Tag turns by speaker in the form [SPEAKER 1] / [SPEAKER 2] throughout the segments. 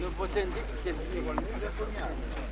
[SPEAKER 1] No bo ten ten nie wolno.
[SPEAKER 2] Nie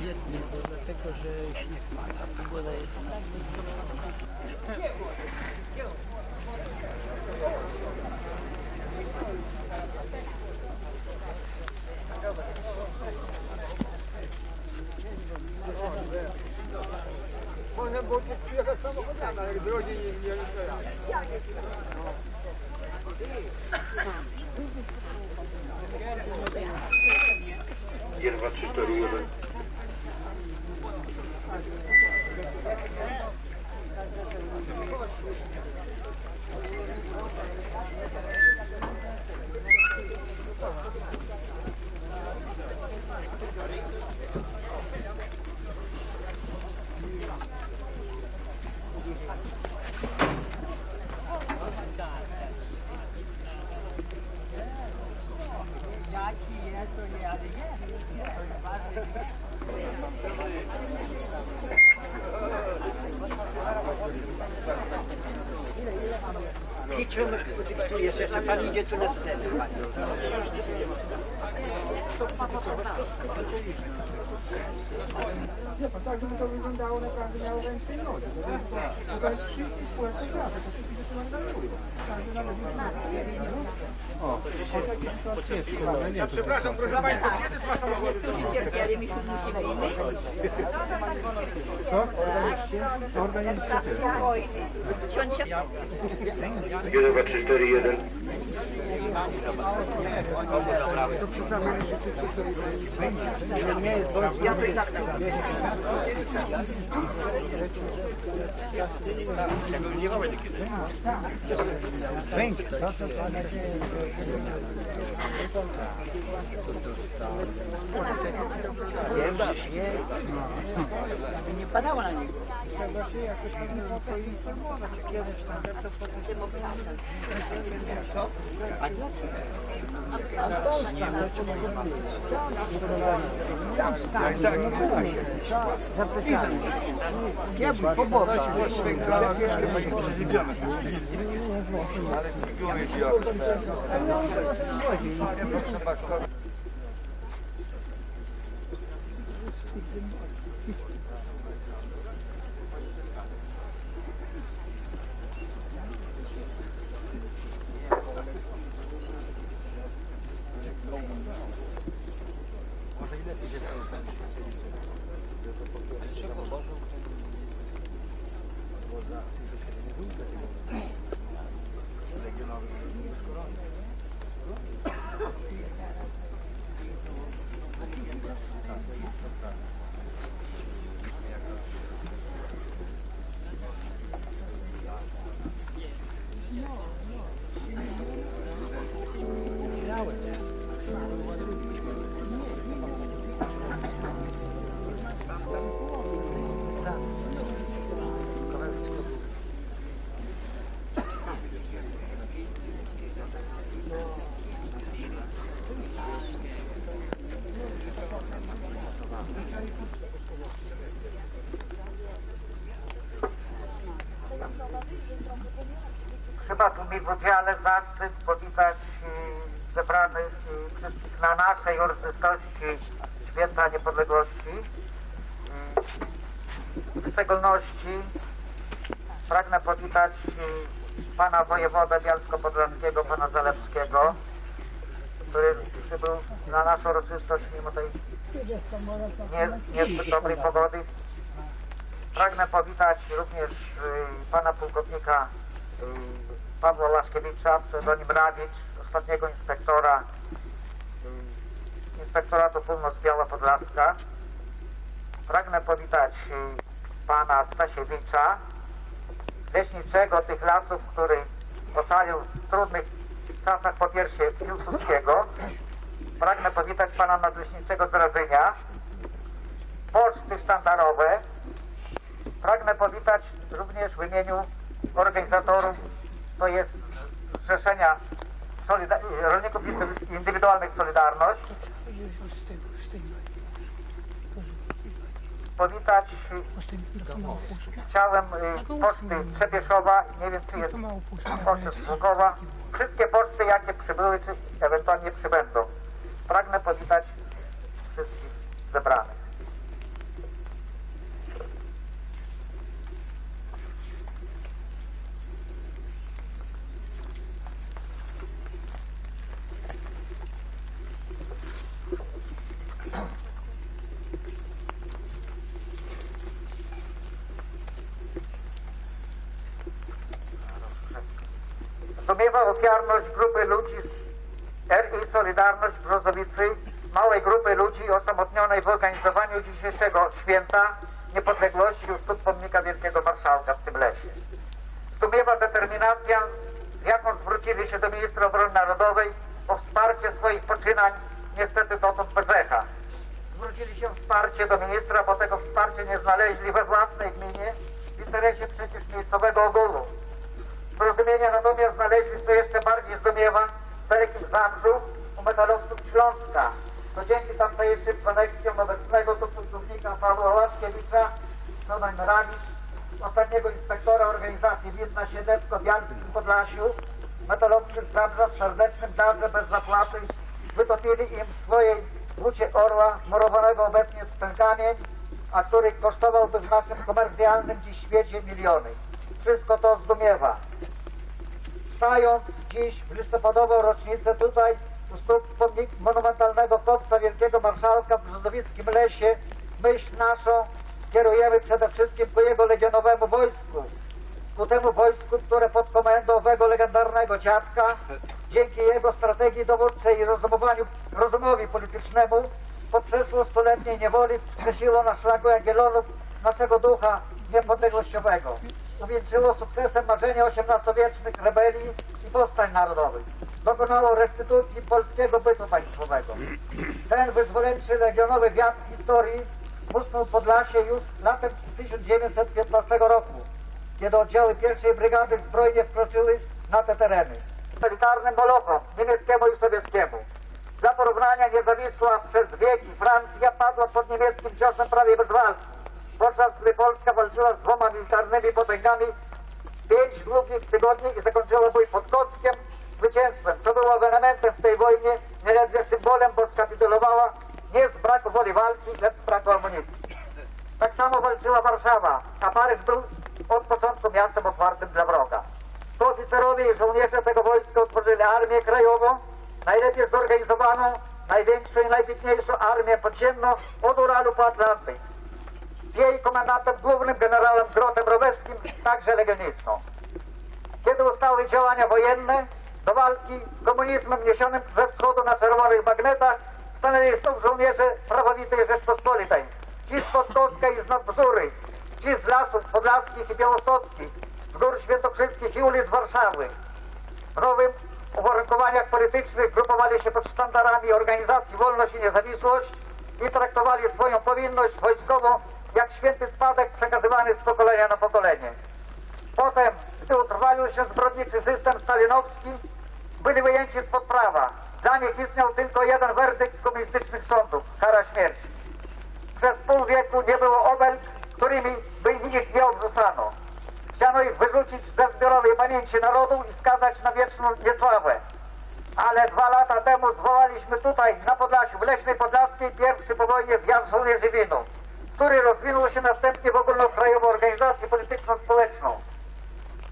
[SPEAKER 2] Biedny, dlatego, że śnieg pada, pogoda jest
[SPEAKER 1] Można było tu przyjechać samochodami, ale drogi nie, nie, nie
[SPEAKER 3] Gier 2, 3,
[SPEAKER 1] pan idzie tu na scenę. Pan.
[SPEAKER 2] Nie, to tak, żeby to wyglądało naprawdę miało ręce i nogi. To jest, to jest wszystkie społeczne prace, to wszystkie rzeczy nam darują. Każdy nawet O,
[SPEAKER 1] Ja przepraszam, proszę Państwa, kiedy z Was
[SPEAKER 4] Niektórzy cierpieli, mi tu musimy myć.
[SPEAKER 2] Co?
[SPEAKER 4] Się
[SPEAKER 3] Gier 2, 3, 4, 1.
[SPEAKER 1] Nie padało na niego
[SPEAKER 2] tego się jakoś powinno poinformować, kiedyś tam to potem demokrata.
[SPEAKER 1] A Zapytałem. Ja bym pomogła.
[SPEAKER 5] Ale mi w udziale zaszczyt powitać zebranych wszystkich na naszej uroczystości Święta Niepodległości. W szczególności pragnę powitać pana wojewodę Bialsko-Podlaskiego, pana Zalewskiego, który przybył na naszą uroczystość mimo tej nie, niezbyt dobrej pogody. Pragnę powitać również y, pana pułkownika y, Pawła Laszkiewicza, pseudonim Rawicz, ostatniego inspektora y, Inspektoratu Północ Biała Podlaska. Pragnę powitać y, pana Stasiewicza, leśniczego tych lasów, który ocalił w trudnych czasach po piersie Piłsudskiego. Pragnę powitać pana nadleśniczego z Radzenia, poczty sztandarowe. Pragnę powitać również w imieniu organizatorów, to jest Zrzeszenia Solida- Rolników Indywidualnych Solidarność. Powitać chciałem y, poczty Trzebieszowa, nie wiem czy jest poczty z Łukowa, wszystkie poczty jakie przybyły czy ewentualnie przybędą. Pragnę powitać wszystkich zebranych. Ofiarność grupy ludzi RI Solidarność Brzozowicy, małej grupy ludzi osamotnionej w organizowaniu dzisiejszego święta niepodległości u stóp pomnika Wielkiego Marszałka w tym lesie. Zdumiewa determinacja, z jaką zwrócili się do ministra obrony narodowej o wsparcie swoich poczynań, niestety dotąd bez echa. Zwrócili się o wsparcie do ministra, bo tego wsparcia nie znaleźli we własnej gminie w interesie przecież miejscowego ogółu. Porozumienia natomiast znaleźli, co w Dalekim Zabrzu u metalowców Śląska. To dzięki tamtejszym koneksjom obecnego tu pułkownika Pawła Łaszkiewicza, Tomań Rawicz, ostatniego inspektora organizacji WIT na Siedlecko-Bialskim Podlasiu, metalowcy z Zabrza w serdecznym darze bez zapłaty wytopili im w swojej łucie orła, morowanego obecnie w ten kamień, a który kosztowałby w naszym komercjalnym dziś świecie miliony. Wszystko to zdumiewa. Stając dziś w listopadową rocznicę tutaj u stóp monumentalnego kopca Wielkiego Marszałka w Brzozowickim Lesie, myśl naszą kierujemy przede wszystkim ku jego legionowemu wojsku, ku temu wojsku, które pod komendą owego legendarnego dziadka, dzięki jego strategii dowódczej i rozumowaniu, rozumowi politycznemu, po przeszło stuletniej niewoli wskrzesiło na szlaku Jagiellonów naszego ducha niepodległościowego. Uwieńczyło sukcesem marzenia XVIII-wiecznych rebelii i powstań narodowych. Dokonało restytucji polskiego bytu państwowego. Ten wyzwoleńczy legionowy wiatr historii musnął Podlasie już latem 1915 roku, kiedy oddziały pierwszej brygady zbrojnie wkroczyły na te tereny. Militarnym molochom niemieckiemu i sowieckiemu. Dla porównania niezawisła przez wieki Francja padła pod niemieckim ciosem prawie bez walki, podczas gdy Polska walczyła z dwoma militarnymi potęgami pięć długich tygodni i zakończyła bój pod Kockiem zwycięstwem, co było elementem w tej wojnie, nieledwie symbolem, bo skapitulowała nie z braku woli walki, lecz z braku amunicji. Tak samo walczyła Warszawa, a Paryż był od początku miastem otwartym dla wroga. Tu oficerowie i żołnierze tego wojska utworzyli armię krajową, najlepiej zorganizowaną, największą i najwybitniejszą armię podziemną od Uralu po Atlantyk. Z jej komendantem głównym generałem Grotem Roweskim, także legionistą. Kiedy ustały działania wojenne, do walki z komunizmem niesionym ze wschodu na czerwonych bagnetach stanęli znów żołnierze prawowitej Rzeczpospolitej. Ci z Podkocka i z Nadbzury, ci z lasów podlaskich i białostockich, z gór świętokrzyskich i ulic Warszawy. W nowym uwarunkowaniach politycznych grupowali się pod sztandarami organizacji Wolność i Niezawisłość i traktowali swoją powinność wojskową jak święty spadek przekazywany z pokolenia na pokolenie. Potem, gdy utrwalił się zbrodniczy system stalinowski, byli wyjęci spod prawa. Dla nich istniał tylko jeden werdykt komunistycznych sądów – kara śmierci. Przez pół wieku nie było obelg, którymi by ich nie obrzucano. W Chciano ich wyrzucić ze zbiorowej pamięci narodu i skazać na wieczną niesławę. Ale dwa lata temu zwołaliśmy tutaj na Podlasiu, w Leśnej Podlaskiej, pierwszy po wojnie zjazd żołnierzy winu, który rozwinął się następnie w ogólnokrajową organizację polityczno-społeczną.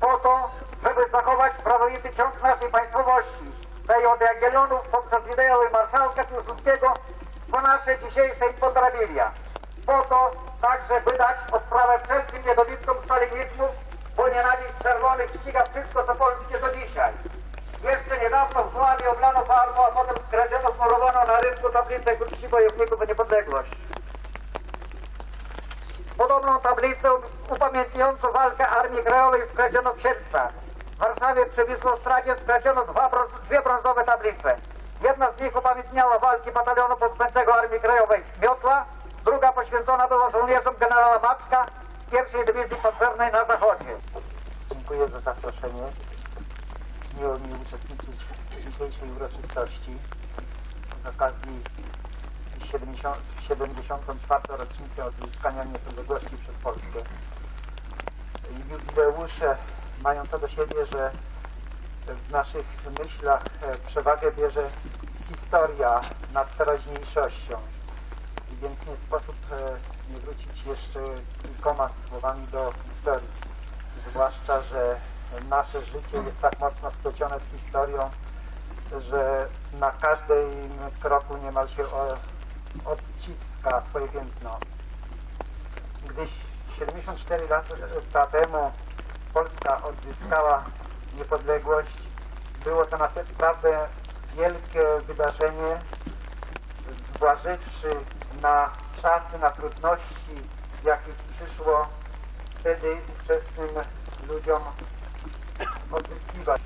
[SPEAKER 5] Po to, żeby zachować prawowity ciąg naszej państwowości, tej od Jagiellonów poprzez ideały marszałka Piłsudskiego po nasze dzisiejsze imponderabilia. Po to także, by dać odprawę wszelkim niedobitkom stalinizmu, bo nienawiść czerwonych ściga wszystko, co polskie do dzisiaj. Jeszcze niedawno w Puławie oblano farbą, a potem skradziono, smurowano na rynku tablicę ku czci bojowników o niepodległość. Podobną tablicę upamiętniającą walkę Armii Krajowej skradziono w Siedlcach. W Warszawie przy Wisłostradzie skradziono dwa dwie brązowe tablice. Jedna z nich upamiętniała walki batalionu powstańczego Armii Krajowej Miotła, druga poświęcona była żołnierzom generała Maczka z pierwszej dywizji pancernej na zachodzie.
[SPEAKER 6] Dziękuję za zaproszenie. Miło mi uczestniczyć w dzisiejszej uroczystości z okazji 70, 74. rocznicy odzyskania niepodległości przez Polskę. Jubileusze mają to do siebie, że w naszych myślach e, przewagę bierze historia nad teraźniejszością. I więc nie sposób e, nie wrócić jeszcze kilkoma słowami do historii zwłaszcza, że nasze życie jest tak mocno splecione z historią, że na każdym kroku niemal się odciska swoje piętno. Gdyś 74 lata temu Polska odzyskała niepodległość, było to naprawdę wielkie wydarzenie, zważywszy na czasy, na trudności, jakich przyszło wtedy ówczesnym ludziom odzyskiwać.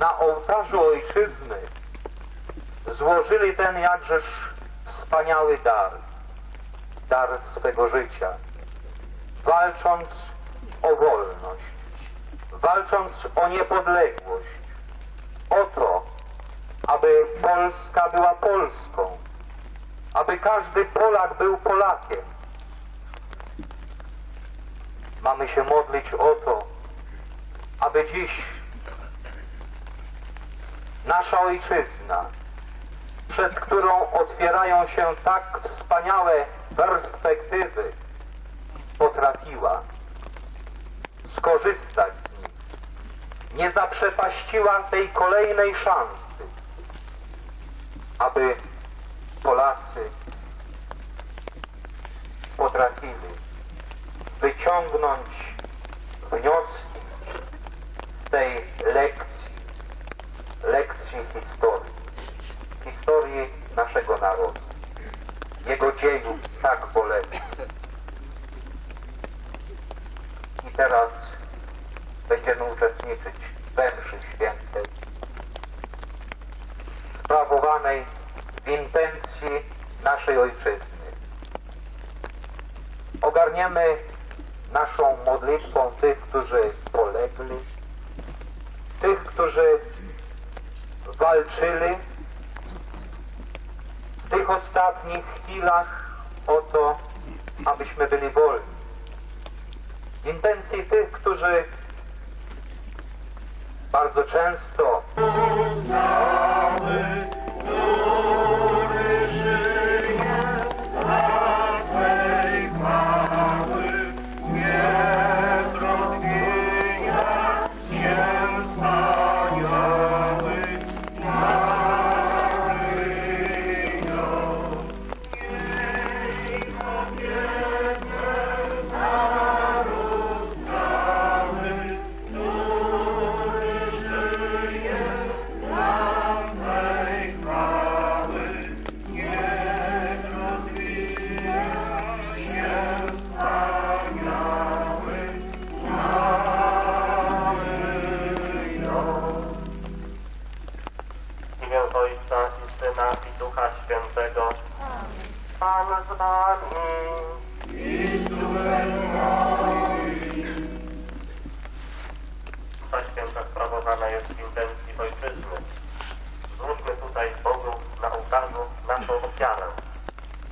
[SPEAKER 7] Na
[SPEAKER 6] ołtarzu ojczyzny złożyli ten jakżeż wspaniały dar, dar swego życia, walcząc o wolność, walcząc o niepodległość, o to, aby Polska była Polską, aby każdy Polak był Polakiem. Mamy się modlić o to, aby dziś nasza ojczyzna, przed którą otwierają się tak wspaniałe perspektywy, potrafiła skorzystać z nich, nie zaprzepaściła tej kolejnej szansy, aby Polacy potrafili wyciągnąć wnioski z tej lekcji, historii, historii naszego narodu, jego dziejów tak bolesnych. I teraz będziemy uczestniczyć
[SPEAKER 3] we mszy świętej, sprawowanej w intencji naszej Ojczyzny. Ogarniemy naszą modlitwą tych, którzy polegli, tych, którzy walczyli w tych ostatnich chwilach o to, abyśmy byli wolni. Intencji tych, którzy bardzo często
[SPEAKER 2] naszą ofiarę.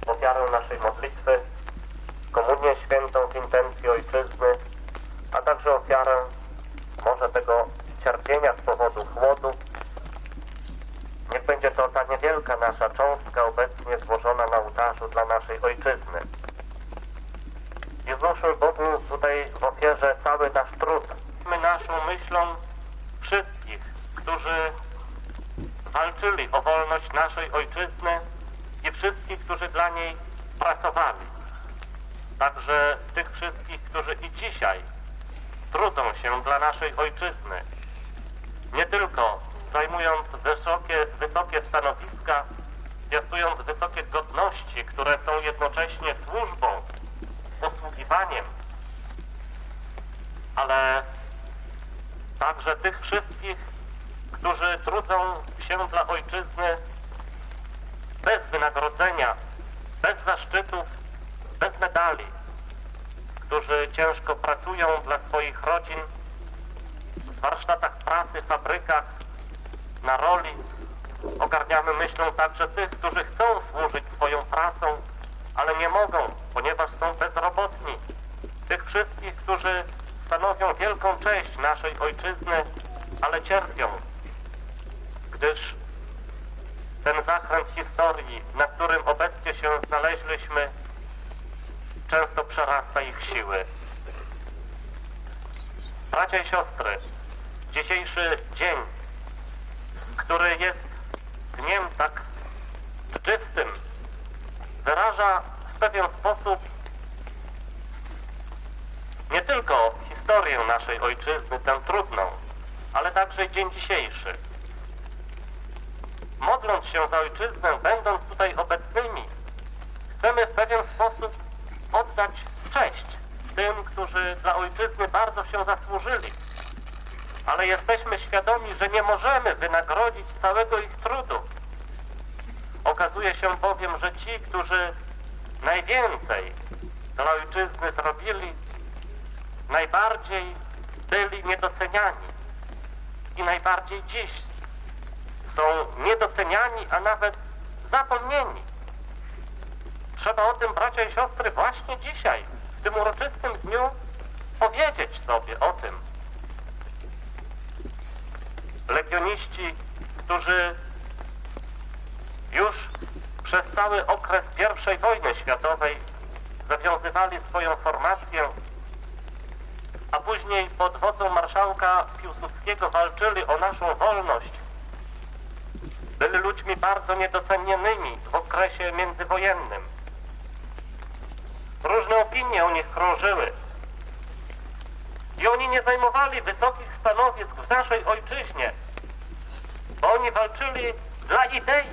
[SPEAKER 2] Ofiarę naszej modlitwy, komunię świętą w intencji Ojczyzny, a także ofiarę może tego cierpienia z powodu chłodu, Niech będzie to ta niewielka nasza cząstka obecnie złożona na ołtarzu dla naszej Ojczyzny. Złóżmy Bogu tutaj w ofierze cały nasz trud. My naszą myślą wszystkich, którzy walczyli o wolność naszej Ojczyzny wszystkich, którzy dla niej pracowali. Także tych wszystkich, którzy i dzisiaj trudzą się dla naszej Ojczyzny. Nie tylko zajmując wysokie, wysokie stanowiska, piastując wysokie godności, które są jednocześnie służbą, posługiwaniem, ale także tych wszystkich, którzy trudzą się dla ojczyzny bez wynagrodzenia, bez zaszczytów, bez medali, którzy ciężko pracują dla swoich rodzin w warsztatach pracy, fabrykach, na roli. Ogarniamy myślą także tych, którzy chcą służyć swoją pracą, ale nie mogą, ponieważ są bezrobotni. Tych wszystkich, którzy stanowią wielką część naszej ojczyzny, ale cierpią, gdyż ten zakręt historii, na którym obecnie się znaleźliśmy, często przerasta ich siły. Bracia i siostry, dzisiejszy dzień który jest dniem tak czystym, wyraża w pewien sposób nie tylko historię naszej ojczyzny, tę trudną, ale także dzień dzisiejszy. Modląc się za ojczyznę, będąc tutaj obecnymi, chcemy w pewien sposób oddać cześć tym, którzy dla ojczyzny bardzo się zasłużyli ale jesteśmy świadomi, że nie możemy wynagrodzić całego ich trudu. Okazuje się bowiem, że ci, którzy najwięcej dla ojczyzny zrobili, najbardziej byli niedoceniani i najbardziej dziś są niedoceniani, a nawet zapomnieni. Trzeba o tym, bracia i siostry, właśnie dzisiaj, w tym uroczystym dniu, powiedzieć sobie o tym, legioniści, którzy już przez cały okres I wojny światowej zawiązywali swoją formację, a później pod wodzą marszałka Piłsudskiego walczyli o naszą wolność, byli ludźmi bardzo niedocenionymi w okresie międzywojennym. Różne opinie o nich krążyły. I oni nie zajmowali wysokich stanowisk w naszej ojczyźnie, bo oni walczyli dla idei,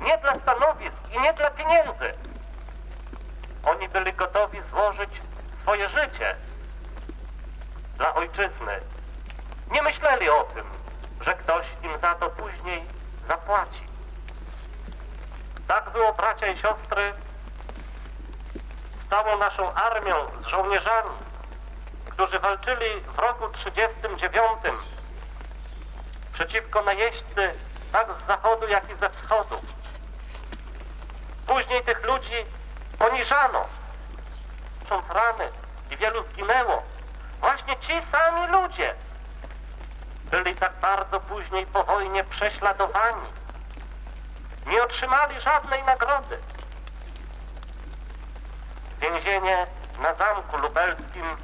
[SPEAKER 2] nie dla stanowisk i nie dla pieniędzy. Oni byli gotowi złożyć swoje życie dla ojczyzny. Nie myśleli o tym, że ktoś im za to później zapłaci. Tak było, bracia i siostry, z całą naszą armią, z żołnierzami, którzy walczyli w roku 39 przeciwko najeźdźcy tak z zachodu, jak i ze wschodu. Później tych ludzi poniżano, cząc rany i wielu zginęło. Właśnie ci sami ludzie byli tak bardzo później po wojnie prześladowani. Nie otrzymali żadnej nagrody. Więzienie na Zamku Lubelskim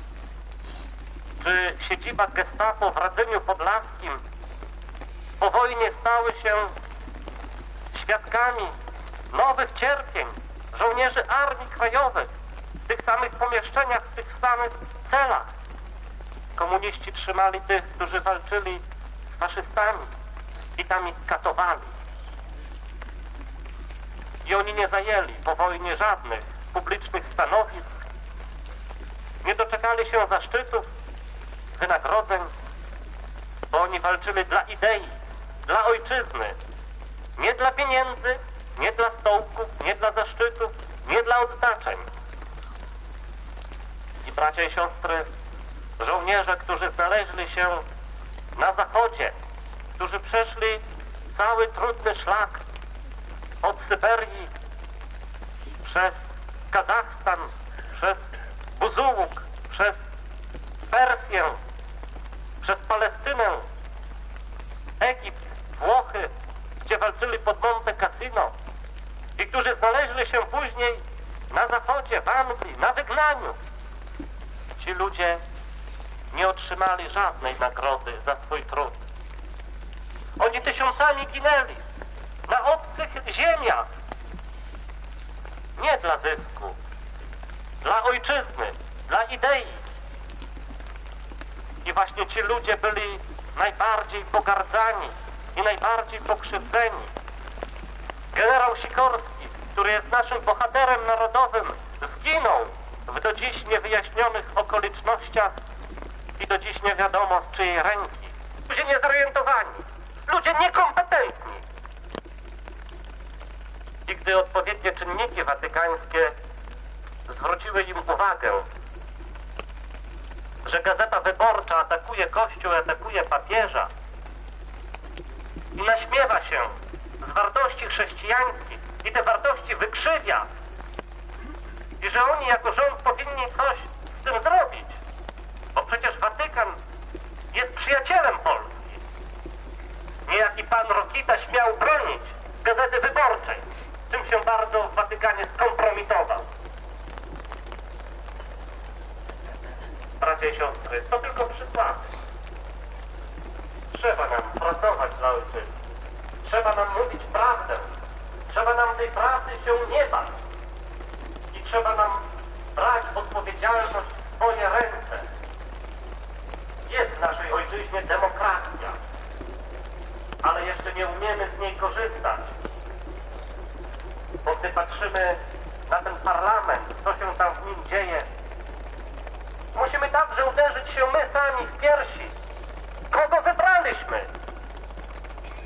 [SPEAKER 2] czy siedziba gestapo w Radzeniu Podlaskim po wojnie stały się świadkami nowych cierpień żołnierzy Armii Krajowych w tych samych pomieszczeniach, w tych samych celach. Komuniści trzymali tych, którzy walczyli z faszystami i tam ich katowali. I oni nie zajęli po wojnie żadnych publicznych stanowisk, nie doczekali się zaszczytów, wynagrodzeń, bo oni walczyli dla idei, dla ojczyzny, nie dla pieniędzy, nie dla stołków, nie dla zaszczytów, nie dla odznaczeń. I bracia i siostry, żołnierze, którzy znaleźli się na zachodzie, którzy przeszli cały trudny szlak od Syberii przez Kazachstan, przez Buzułuk, przez Persję, przez Palestynę, Egipt, Włochy, gdzie walczyli pod Monte Cassino i którzy znaleźli się później na zachodzie, w Anglii, na wygnaniu. Ci ludzie nie otrzymali żadnej nagrody za swój trud. Oni tysiącami ginęli na obcych ziemiach. Nie dla zysku, dla ojczyzny, dla idei. I właśnie ci ludzie byli najbardziej pogardzani i najbardziej pokrzywdzeni. Generał Sikorski, który jest naszym bohaterem narodowym, zginął w do dziś niewyjaśnionych okolicznościach i do dziś nie wiadomo z czyjej ręki. Ludzie niezorientowani, ludzie niekompetentni. I gdy odpowiednie czynniki watykańskie zwróciły im uwagę, że Gazeta Wyborcza atakuje Kościół, atakuje papieża i naśmiewa się z wartości chrześcijańskich i te wartości wykrzywia i że oni jako rząd powinni coś z tym zrobić, bo przecież Watykan jest przyjacielem Polski. Niejaki pan Rokita śmiał bronić Gazety Wyborczej, czym się bardzo w Watykanie skompromitował. Bracia i siostry, to tylko przykłady. Trzeba nam pracować dla ojczyzny. Trzeba nam mówić prawdę. Trzeba nam tej prawdy się nie bać. I trzeba nam brać odpowiedzialność w swoje ręce. Jest w naszej ojczyźnie demokracja, ale jeszcze nie umiemy z niej korzystać. Bo gdy patrzymy na ten parlament, co się tam w nim dzieje, musimy także uderzyć się my sami w piersi. Kogo wybraliśmy?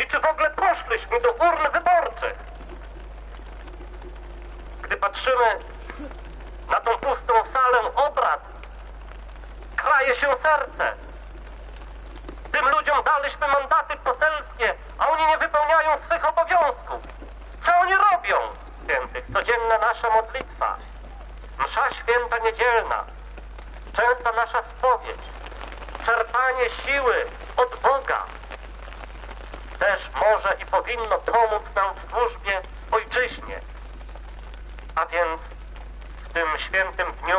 [SPEAKER 2] I czy w ogóle poszliśmy do urn wyborczych? Gdy patrzymy na tą pustą salę obrad, kraje się serce. Tym ludziom daliśmy mandaty poselskie, a oni nie wypełniają swych obowiązków. Co oni robią? Świętych, codzienna nasza modlitwa, msza święta niedzielna, częsta nasza spowiedź, czerpanie siły od Boga też może i powinno pomóc nam w służbie ojczyźnie. A więc w tym świętym dniu,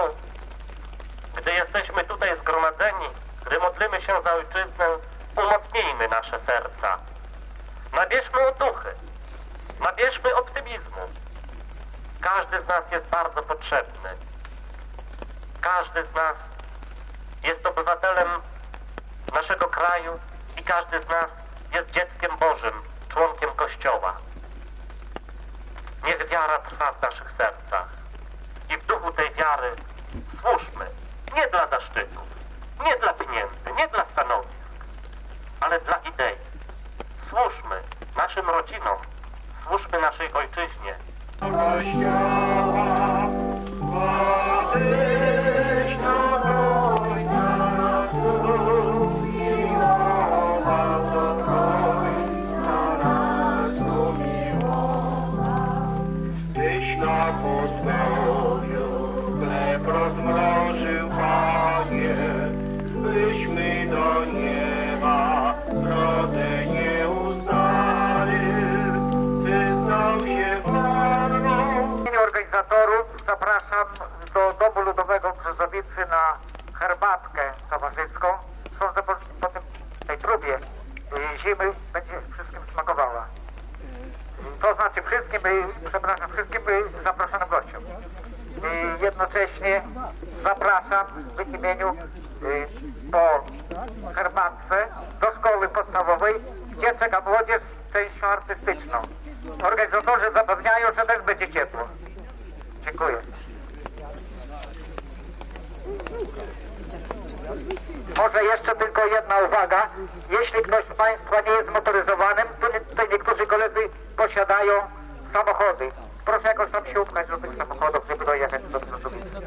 [SPEAKER 2] gdy jesteśmy tutaj zgromadzeni, gdy modlimy się za ojczyznę, umocnijmy nasze serca. Nabierzmy otuchy, nabierzmy optymizmu. Każdy z nas jest bardzo potrzebny. Każdy z nas jest obywatelem naszego kraju i każdy z nas jest dzieckiem Bożym, członkiem Kościoła. Niech wiara trwa w naszych sercach i w duchu tej wiary służmy nie dla zaszczytów, nie dla pieniędzy, nie dla stanowisk, ale dla idei. Służmy naszym rodzinom, służmy naszej ojczyźnie.
[SPEAKER 3] Tyś
[SPEAKER 5] organizatorów zapraszam do Domu Ludowego w Brzozowicy na herbatkę towarzyską. Sądzę, po, po tym, tej próbie y, zimy będzie wszystkim smakowała. To znaczy wszystkim, y, przepraszam, wszystkim y, zaproszonym gościom. I jednocześnie zapraszam w imieniu po herbatce do szkoły podstawowej, gdzie czeka młodzież z częścią artystyczną. Organizatorzy zapewniają, że też będzie ciepło. Dziękuję. Może jeszcze tylko jedna uwaga. Jeśli ktoś z Państwa nie jest motoryzowanym, to tutaj niektórzy koledzy posiadają samochody. Proszę jakoś tam się upchać do tych samochodów, żeby dojechać do Brzozowicy.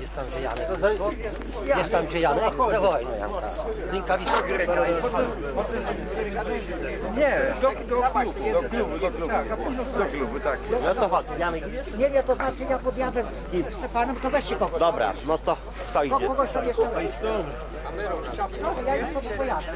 [SPEAKER 8] Jest Jest tam gdzie Janek. No Janka. Rękawice.
[SPEAKER 9] Nie, do, do klubu, do klubu, do klubu. Tak, do klubu, tak.
[SPEAKER 8] No to chodź. Janek idziesz?
[SPEAKER 10] Nie, nie, to znaczy ja podjadę z Stefanem, to weźcie kogoś.
[SPEAKER 8] Dobra, no to kto idzie?
[SPEAKER 10] Kogoś tam jeszcze. No, ja już sobie pojadę.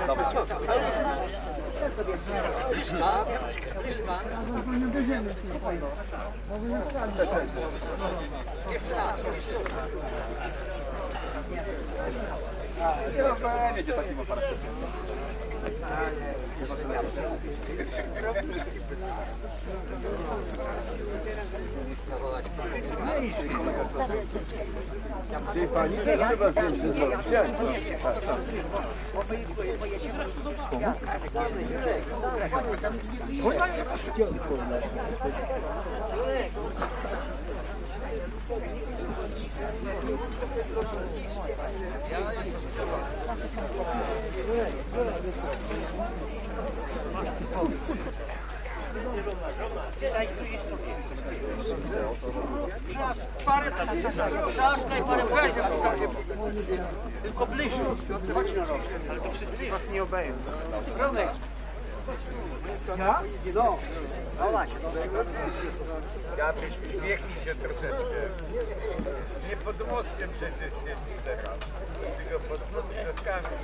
[SPEAKER 1] Będzie takim aparatem. Czyli pani też chyba zdjęcie zrobić. Chciałem. Tak, tak.
[SPEAKER 8] Trzaskaj parę Tylko bliżej.
[SPEAKER 9] Ale to wszyscy was nie obejmą.
[SPEAKER 1] Gabryś, uśmiechnij się troszeczkę. Nie pod mostem przecież siedzisz teraz, tylko pod środkami.